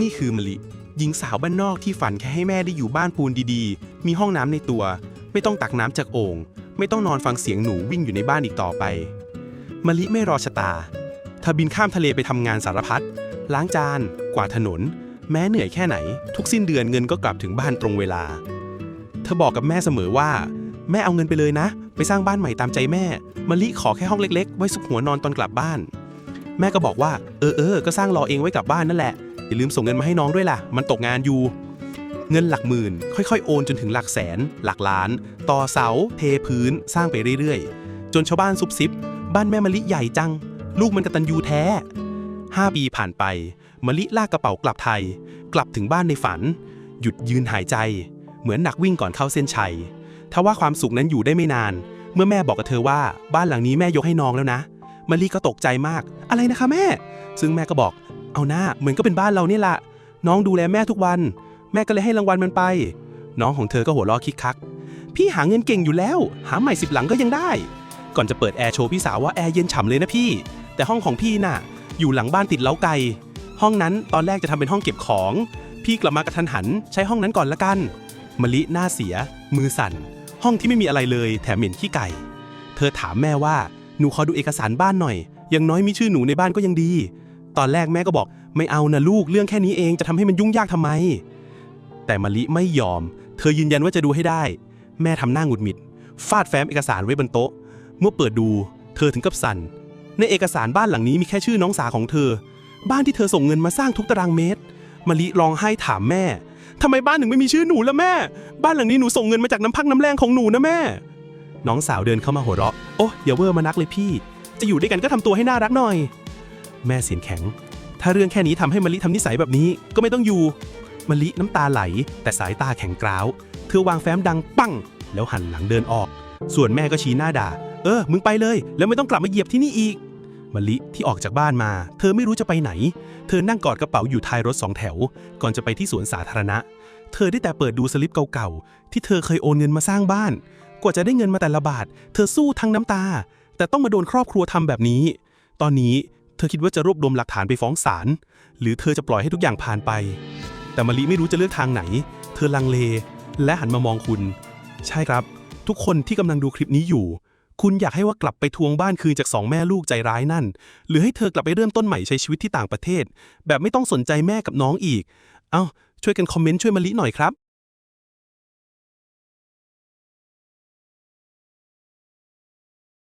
นี่คือมะลิ หญิงสาวบ้านนอกที่ฝันแค่ให้แม่ได้อยู่บ้านปูนดีๆ มีห้องน้ำในตัว ไม่ต้องตักน้ำจากโอ่งไม่ต้องนอนฟังเสียงหนูวิ่งอยู่ในบ้านอีกต่อไป มะลิไม่รอชะตาเธอบินข้ามทะเลไปทำงานสารพัด ล้างจาน กวาดถนน แม้เหนื่อยแค่ไหน ทุกสิ้นเดือนเงินก็กลับถึงบ้านตรงเวลา เธอบอกกับแม่เสมอว่า แม่เอาเงินไปเลยนะ ไปสร้างบ้านใหม่ตามใจแม่ มะลิขอแค่ห้องเล็กๆ ไว้สุกหัวนอนตอนกลับบ้าน แม่ก็บอกว่า เออเออก็สร้างรอเองไว้กลับบ้านนั่นแหละ อย่าลืมส่งเงินมาให้น้องด้วยล่ะ มันตกงานอยู่ เงินหลักหมื่น ค่อยๆ โอนจนถึงหลักแสน หลักล้าน ต่อเสา เทพื้น สร้างไปเรื่อยๆ จนชาวบ้านซุบซิบ บ้านแม่มะลิใหญ่จัง ลูกมันกระตัญญูแท้ 5 ปีผ่านไป มะลิลากกระเป๋ากลับไทย กลับถึงบ้านในฝัน หยุดยืนหายใจ เหมือนนักวิ่งก่อนเข้าเส้นชัยทว่าความสุขนั้นอยู่ได้ไม่นาน เมื่อแม่บอกกับเธอว่าบ้านหลังนี้แม่ยกให้น้องแล้วนะมะลิก็ตกใจมาก อะไรนะคะแม่ ซึ่งแม่ก็บอก เอาหน้าเหมือนก็เป็นบ้านเราเนี่ยละน้องดูแลแม่ทุกวัน แม่ก็เลยให้รางวัลมันไป น้องของเธอก็หัวเราะคิกคัก พี่หาเงินเก่งอยู่แล้ว หาใหม่สิบหลังก็ยังได้ ก่อนจะเปิดแอร์โชว์พี่สาวว่าแอร์เย็นฉ่ำเลยนะพี่ แต่ห้องของพี่น่ะ อยู่หลังบ้านติดเล้าไก่ห้องนั้นตอนแรกจะทำเป็นห้องเก็บของ พี่กลับมากระทันหัน ใช้ห้องนั้นก่อนละกันมะลิหน้าเสีย มือสั่น ห้องที่ไม่มีอะไรเลย แถมเหม็นขี้ไก่ เธอถามแม่ว่าหนูขอดูเอกสารบ้านหน่อยอย่างน้อยมีชื่อหนูในบ้านก็ยังดี ตอนแรกแม่ก็บอกไม่เอานะลูกเรื่องแค่นี้เองจะทำให้มันยุ่งยากทำไม แต่มะลิไม่ยอม เธอยืนยันว่าจะดูให้ได้ แม่ทำหน้าหงุดหงิด ฟาดแฟ้มเอกสารไว้บนโต๊ะ เมื่อเปิดดู เธอถึงกับสั่น ในเอกสารบ้านหลังนี้มีแค่ชื่อน้องสาวของเธอ บ้านที่เธอส่งเงินมาสร้างทุกตารางเมตรมะลิร้องไห้ถามแม่ทำไมบ้านถึงไม่มีชื่อหนูละแม่ บ้านหลังนี้หนูส่งเงินมาจากน้ำพักน้ำแรงของหนูนะแม่ น้องสาวเดินเข้ามาหัวเราะ โอ้อย่าเวอร์มานักเลยพี่ จะอยู่ด้วยกันก็ทำตัวให้น่ารักหน่อย แม่เสียงแข็ง ถ้าเรื่องแค่นี้ทำให้มะลิทำนิสัยแบบนี้ก็ไม่ต้องอยู่มะลิน้ำตาไหล แต่สายตาแข็งกร้าว เธอวางแฟ้มดังปั้ง แล้วหันหลังเดินออก ส่วนแม่ก็ชี้หน้าด่า เออ มึงไปเลย แล้วไม่ต้องกลับมาเหยียบที่นี่อีกมะลิที่ออกจากบ้านมา เธอไม่รู้จะไปไหน เธอนั่งกอดกระเป๋าอยู่ท้ายรถสองแถว ก่อนจะไปที่สวนสาธารณะ เธอได้แต่เปิดดูสลิปเก่าๆ ที่เธอเคยโอนเงินมาสร้างบ้าน กว่าจะได้เงินมาแต่ละบาท เธอสู้ทั้งน้ำตา แต่ต้องมาโดนครอบครัวทำแบบนี้ ตอนนี้ เธอคิดว่าจะรวบรวมหลักฐานไปฟ้องศาล หรือเธอจะปล่อยให้ทุกอย่างผ่านไป แต่มะลิไม่รู้จะเลือกทางไหน เธอลังเล และหันมามองคุณ ใช่ครับ ทุกคนที่กำลังดูคลิปนี้อยู่ คุณอยากให้ว่ากลับไปทวงบ้านคืนจากสองแม่ลูกใจร้ายนั่น หรือให้เธอกลับไปเริ่มต้นใหม่ใช้ชีวิตที่ต่างประเทศ แบบไม่ต้องสนใจแม่กับน้องอีก เอ้า ช่วยกันคอมเมนต์ช่วยมะลิหน่อยครับ